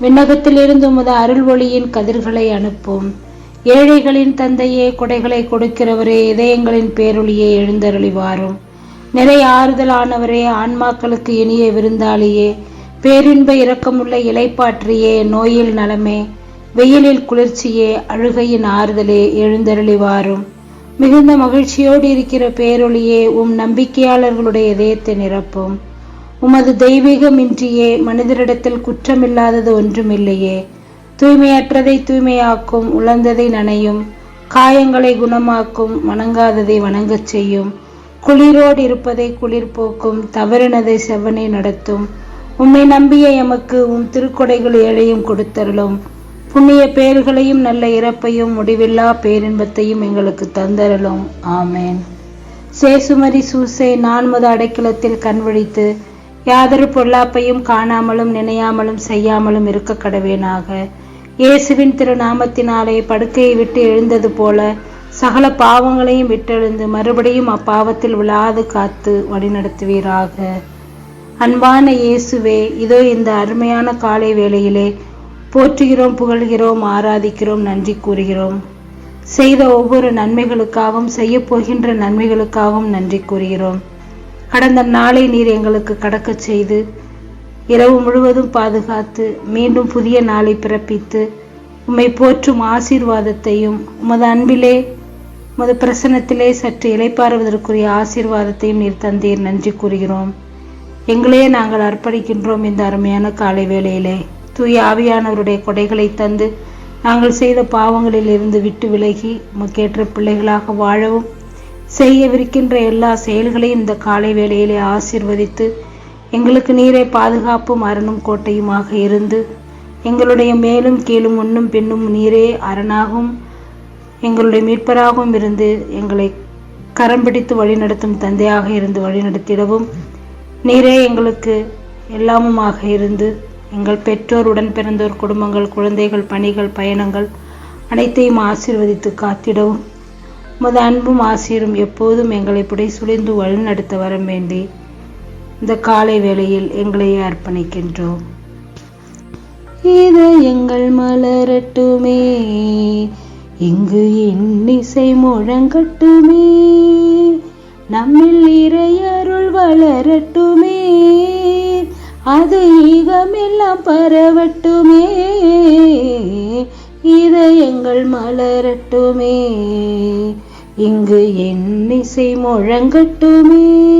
விண்ணகத்திலிருந்து உமது அருள் ஒளியின் கதிர்களை அனுப்பும். ஏழைகளின் தந்தையே கொடைகளை கொடுக்கிறவரே இதயங்களின் பேரொளியே எழுந்தருளி வாரும் நிறை ஆறுதலானவரே ஆன்மாக்களுக்கு இனிய விருந்தாளியே பேரின்ப இரக்கமுள்ள இலைப்பாற்றியே நோயில் நலமே வெயிலில் குளிர்ச்சியே அழுகையின் ஆறுதலே எழுந்தருளி வாரும் மிகுந்த மகிழ்ச்சியோடு இருக்கிற பேரொளியே உம் நம்பிக்கையாளர்களுடைய இதயத்தை நிரப்பும். உமது தெய்வீகமின்றியே மனிதரிடத்தில் குற்றமில்லாதது ஒன்றுமில்லையே. தூய்மையற்றதை தூய்மையாக்கும் உழந்ததை நனையும் காயங்களை குணமாக்கும் வணங்காததை வணங்கச் செய்யும். குளிரோடு இருப்பதை குளிர் போக்கும் தவறினதை செவ்வனை நடத்தும். உம்மை நம்பிய எமக்கு உம் திருக்கொடைகள் ஏழையும் கொடுத்தருளும். புண்ணிய பேர்களையும் நல்ல இறப்பையும் முடிவில்லா பேரின்பத்தையும் எங்களுக்கு தந்தரலும் ஆமேன். சேசுமரி சூசை நான்மது அடைக்கலத்தில் கண்விழித்து யாதொரு பொல்லாப்பையும் காணாமலும் நினையாமலும் செய்யாமலும் இருக்க கடவேனாக. இயேசுவின் திருநாமத்தினாலே படுக்கையை விட்டு எழுந்தது போல சகல பாவங்களையும் விட்டெழுந்து மறுபடியும் அப்பாவத்தில் விழாது காத்து வழிநடத்துவீராக. அன்பான இயேசுவே இதோ இந்த அருமையான காலை வேளையிலே போற்றுகிறோம் புகழ்கிறோம் ஆராதிக்கிறோம் நன்றி கூறுகிறோம். செய்த ஒவ்வொரு நன்மைகளுக்காகவும் செய்யப்போகின்ற நன்மைகளுக்காகவும் நன்றி கூறுகிறோம். கடந்த நாளை நீர் எங்களுக்கு கடக்கச் செய்து இரவு முழுவதும் பாதுகாத்து மீண்டும் புதிய நாளை பிறப்பித்து உம்மை போற்றும் ஆசீர்வாதத்தையும் உமது அன்பிலே உமது பிரசனத்திலே சற்று இலைப்பாறுவதற்குரிய ஆசீர்வாதத்தையும் நீர் தந்தீர். நன்றி கூறுகிறோம். எங்களையே நாங்கள் அர்ப்பணிக்கின்றோம் இந்த அருமையான காலை வேளையிலே. தூய ஆவியானவருடைய கொடைகளை தந்து நாங்கள் செய்த பாவங்களில் இருந்து விட்டு விலகி உமக்கேற்ற பிள்ளைகளாக வாழவும் செய்யவிருக்கின்ற எல்லா செயல்களையும் இந்த காலை வேளையிலே ஆசிர்வதித்து எங்களுக்கு நீரே பாதுகாப்பும் அரணும் கோட்டையுமாக இருந்து எங்களுடைய மேலும் கீழும் உண்ணும் பின்னும் நீரே அரணாகவும் எங்களுடைய மீட்பராகவும் இருந்து எங்களை கரம் பிடித்து வழிநடத்தும் தந்தையாக இருந்து வழிநடத்திடவும் நீரே எங்களுக்கு எல்லாமுமாக இருந்து எங்கள் பெற்றோர் உடன் பிறந்தோர் குடும்பங்கள் குழந்தைகள் பணிகள் பயணங்கள் அனைத்தையும் ஆசிர்வதித்து காத்திடவும். உமது அன்பும் ஆசீரும் எப்போதும் எங்களை புடை சுழிந்து வழிநடத்த வர வேண்டி இந்த காலை வேளையில் எங்களையே அர்ப்பணிக்கின்றோம். இது எங்கள் மலரட்டுமே இங்கு இன்னிசை முழங்கட்டுமே நம்மில் இறையருள் வளரட்டுமே அது ஈகமெல்லாம் பரவட்டுமே இது எங்கள் மலரட்டுமே. இங்கு என்னிசை முழங்கட்டுமே.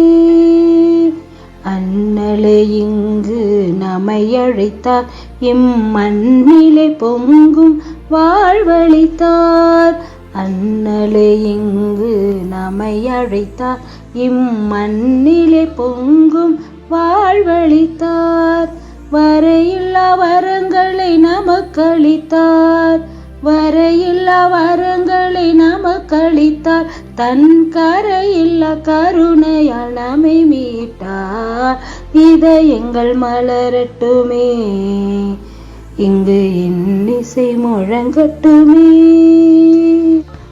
அண்ணலே இங்கு நம்மை அழைத்தார் இம்மண்ணிலே பொங்கும் வாழ்வழித்தார். அண்ணலே இங்கு நம்மை அழைத்தார் இம்மண்ணிலே பொங்கும் வாழ்வழித்தார். வரையில்லா வரங்களை நமக்களித்தார். வரையில்லா வர நமக்களித்தார் தன் கரையில் கருணையால் நம்மை மீட்டார். இதை எங்கள் மலரட்டுமே. இங்கு இன்னிசை முழங்கட்டுமே.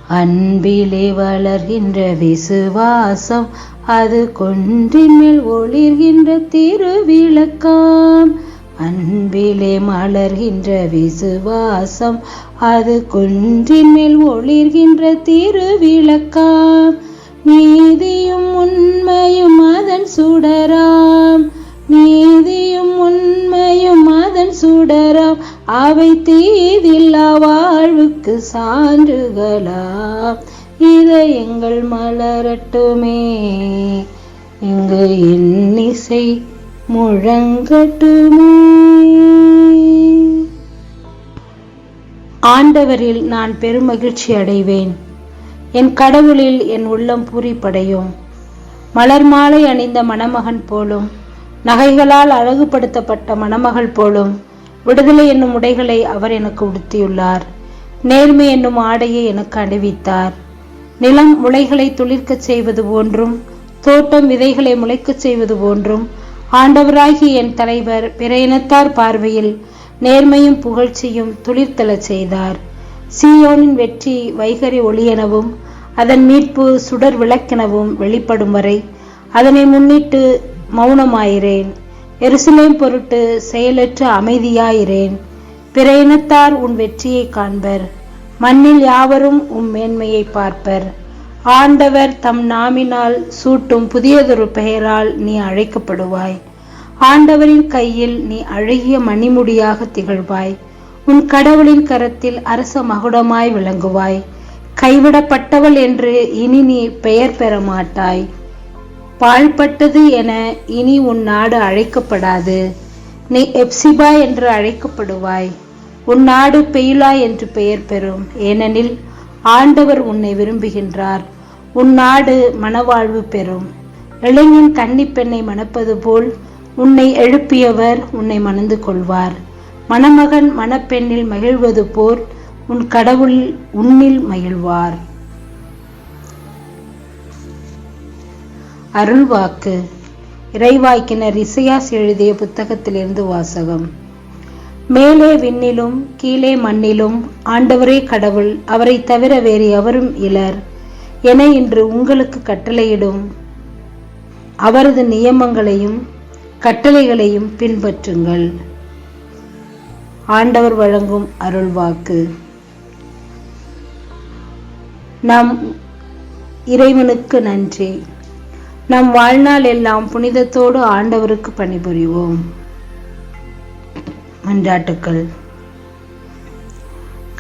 அன்பிலே வளர்கின்ற விசுவாசம் அது கொன்றின் மேல் ஒளிர்கின்ற திருவிளக்காம். அன்பிலே மலர்கின்ற விசுவாசம் அது குன்றின் மேல் ஒளிர்கின்ற திருவிளக்காம். நீதியும் உண்மையும் அதன் சுடராம். நீதியும் உண்மையும் அதன் சுடராம். அவை தீதில்லா வாழ்வுக்கு சான்றுகளாம். இதை எங்கள் மலரட்டுமே. இங்கு இன்னிசை முழங்கட்டுமே. ஆண்டவரில் நான் பெருமகிழ்ச்சி அடைவேன். என் கடவுளில் என் உள்ளம் பூரிப்படையும். மலர் மாலை அணிந்த மணமகன் போலும் நகைகளால் அழகுபடுத்தப்பட்ட மணமகள் போலும் விடுதலை என்னும் உடைகளை அவர் எனக்கு உடுத்தியுள்ளார். நேர்மை என்னும் ஆடையை எனக்கு அணிவித்தார். நிலம் முளைகளை துளிர்க்கச் செய்வது போன்றும் தோட்டம் விதைகளை முளைக்கச் செய்வது போன்றும் ஆண்டவராகி என் தலைவர் பிற இனத்தார் பார்வையில் நேர்மையும் புகழ்ச்சியும் துளிர்த்தலச் செய்தார். சீயோனின் வெற்றி வைகரி ஒளியெனவும் அதன் மீட்பு சுடர் விளக்கெனவும் வெளிப்படும் வரை அதனை முன்னிட்டு மௌனமாயிரேன் எருசலேம் பொருட்டு செயலற்ற அமைதியாயிரேன் பிற இனத்தார் உன் வெற்றியை காண்பர். மண்ணில் யாவரும் உம் மேன்மையை பார்ப்பர். ஆண்டவர் தம் நாமினால் சூட்டும் புதியதொரு பெயரால் நீ அழைக்கப்படுவாய். ஆண்டவரின் கையில் நீ அழகிய மணிமுடியாக திகழ்வாய். உன் கடவுளின் கரத்தில் அரச மகுடமாய் விளங்குவாய். கைவிடப்பட்டவள் என்று இனி நீ பெயர் பெற மாட்டாய். பாழ்பட்டது என இனி உன் நாடு அழைக்கப்படாது. நீ எப்சிபா என்று அழைக்கப்படுவாய். உன் நாடு பெயிலா என்று பெயர் பெறும். ஏனெனில் ஆண்டவர் உன்னை விரும்புகின்றார். உன் நாடு மணவாழ்வு பெறும். இளைஞன் கன்னி பெண்ணை மணப்பது போல் உன்னை எழுப்பியவர் உன்னை மணந்து கொள்வார். மணமகன் மணப்பெண்ணில் மகிழ்வது போல் உன் கடவுள் உன்னில் மகிழ்வார். அருள்வாக்கு. இறைவாய்க்கினர் இசையாஸ் எழுதிய புத்தகத்திலிருந்து வாசகம். மேலே விண்ணிலும் கீழே மண்ணிலும் ஆண்டவரே கடவுள் அவரை தவிர வேறு எவரும் இலர். என இன்று உங்களுக்கு கட்டளையிடும். அவரது நியமங்களையும் கட்டளைகளையும் பின்பற்றுங்கள். ஆண்டவர் வழங்கும் அருள்வாக்கு. நம் இறைவனுக்கு நன்றி. நம் வாழ்நாள் எல்லாம் புனிதத்தோடு ஆண்டவருக்கு பணிபுரிவோம். மன்றாட்டுக்கள்.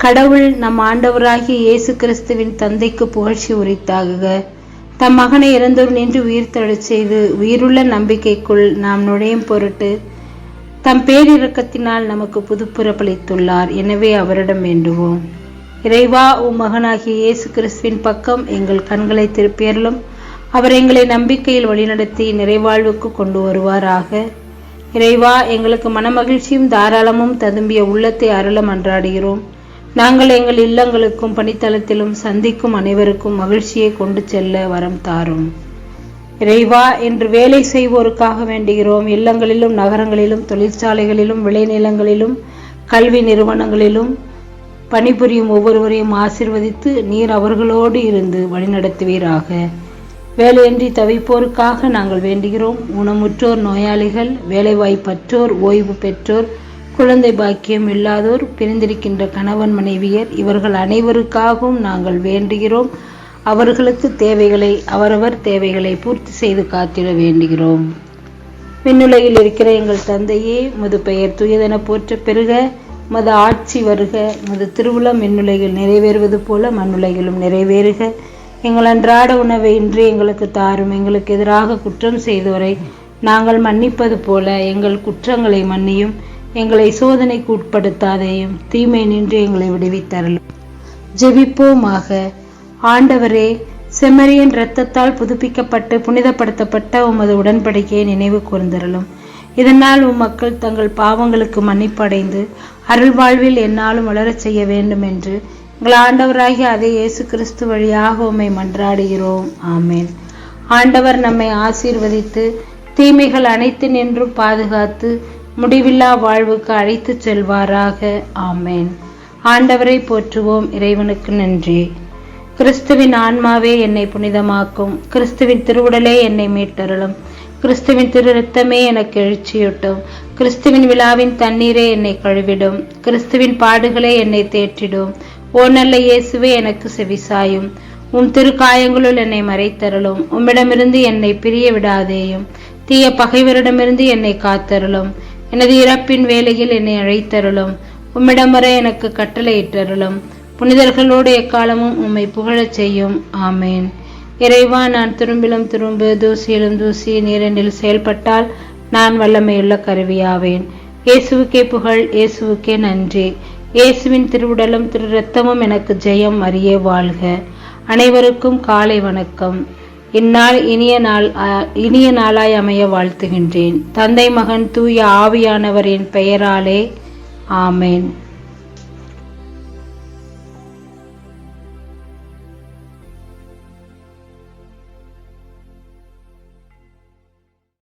கடவுள் நம் ஆண்டவராகிய இயேசு கிறிஸ்துவின் தந்தைக்கு புகழ்ச்சி உரித்தாகுக. தம் மகனை இறந்தோர் நின்று உயிர் தழச் செய்து உயிருள்ள நம்பிக்கைக்குள் நாம் நுழையும் பொருட்டு தம் பேரிறக்கத்தினால் நமக்கு புதுப்புறப்பளித்துள்ளார். எனவே அவரிடம் வேண்டுவோம். இறைவா உம் மகனாகிய இயேசு கிறிஸ்துவின் பக்கம் எங்கள் கண்களை திருப்பியருளும். அவர் எங்களை நம்பிக்கையில் வழிநடத்தி நிறைவாழ்வுக்கு கொண்டு வருவாராக. இறைவா எங்களுக்கு மனமகிழ்ச்சியும் தாராளமும் ததும்பிய உள்ளத்தை அருளம் அன்றாடுகிறோம் நாங்கள் எங்கள் இல்லங்களுக்கும் பணித்தளத்திலும் சந்திக்கும் அனைவருக்கும் மகிழ்ச்சியை கொண்டு செல்ல வரம் தாரும். இறைவா என்று வேலை செய்வோருக்காக வேண்டுகிறோம். இல்லங்களிலும் நகரங்களிலும் தொழிற்சாலைகளிலும் விளைநிலங்களிலும் கல்வி நிறுவனங்களிலும் பணிபுரியும் ஒவ்வொருவரையும் ஆசிர்வதித்து நீர் அவர்களோடு இருந்து வழிநடத்துவீராக. வேலையின்றி தவிப்போருக்காக நாங்கள் வேண்டுகிறோம். ஊனமுற்றோர் நோயாளிகள் வேலைவாய்ப்பற்றோர் ஓய்வு பெற்றோர் குழந்தை பாக்கியம் இல்லாதோர் பிரிந்திருக்கின்ற கணவன் மனைவியர் இவர்கள் அனைவருக்காகவும் நாங்கள் வேண்டுகிறோம். அவர்களுக்கு தேவைகளை அவரவர் தேவைகளை பூர்த்தி செய்து காத்திட வேண்டுகிறோம். விண்ணுலகில் இருக்கிற எங்கள் தந்தையே மது பெயர் துயதென போற்ற பெருக மது ஆட்சி வருக மது திருவுளம் விண்ணுலகில் நிறைவேறுவது போல மண்ணுலகிலும் நிறைவேறுக. எங்கள் அன்றாட உணவை இன்று எங்களுக்கு தாரும் எங்களுக்கு எதிராக குற்றம் செய்தோரை நாங்கள் மன்னிப்பது போல எங்கள் குற்றங்களை மன்னியும். எங்களை சோதனைக்கு உட்படுத்தாதேயும். தீமை நின்று எங்களை விடுவித்தரலும் ஜெபிப்போமாக. ஆண்டவரே செம்மறியின் இரத்தத்தால் புதுப்பிக்கப்பட்டு புனிதப்படுத்தப்பட்ட உமது உடன்படிக்கையை நினைவு கூர்ந்தரலும் இதனால் உம் மக்கள் தங்கள் பாவங்களுக்கு மன்னிப்படைந்து அருள் வாழ்வில் என்னாலும் வளரச் செய்ய வேண்டும் என்று எங்கள் ஆண்டவராகிய அதே இயேசு கிறிஸ்து வழியாக உம்மை மன்றாடுகிறோம். ஆமேன். ஆண்டவர் நம்மை ஆசீர்வதித்து தீமைகள் அனைத்து நின்றும் பாதுகாத்து முடிவில்லா வாழ்வுக்கு அழைத்துச் செல்வாராக. ஆமேன். ஆண்டவரை போற்றுவோம். இறைவனுக்கு நன்றி. கிறிஸ்துவின் ஆன்மாவே என்னை புனிதமாக்கும். கிறிஸ்துவின் திருவுடலே என்னை மீட்டருளும். கிறிஸ்துவின் திரு ரத்தமே எனக்கு எழுச்சியூட்டும். கிறிஸ்துவின் விழாவின் தண்ணீரே என்னை கழுவிடும். கிறிஸ்துவின் பாடுகளே என்னை தேற்றிடும். ஓ நல்ல இயேசுவே எனக்கு செவிசாயும். உம் திருக்காயங்களுள் என்னை மறைத்தருளும். உம்மிடமிருந்து என்னை பிரிய விடாதேயும் தீய பகைவரிடமிருந்து என்னை காத்தருளும். எனது இறப்பின் வேலையில் என்னை அழைத்தருளும். உம்மிடம் வர எனக்கு கட்டளையிட்டருளும். புனிதர்களோடு எக்காலமும் உம்மை புகழச் செய்யும். ஆமேன். இறைவா நான் துரும்பிலும் துரும்பு தூசியிலும் தூசி நீரெண்டில் செயல்பட்டால் நான் வல்லமையுள்ள கருவியாவேன். இயேசுவுக்கே புகழ் இயேசுவுக்கே நன்றி. இயேசுவின் திருவுடலும் திரு ரத்தமும் எனக்கு ஜெயம் அறிய வாழ்க. அனைவருக்கும் காலை வணக்கம். இந்நாள் இனிய நாள் இனிய நாளாய் அமைய வாழ்த்துகின்றேன். தந்தை மகன் தூய ஆவியானவரின் பெயராலே. ஆமேன்.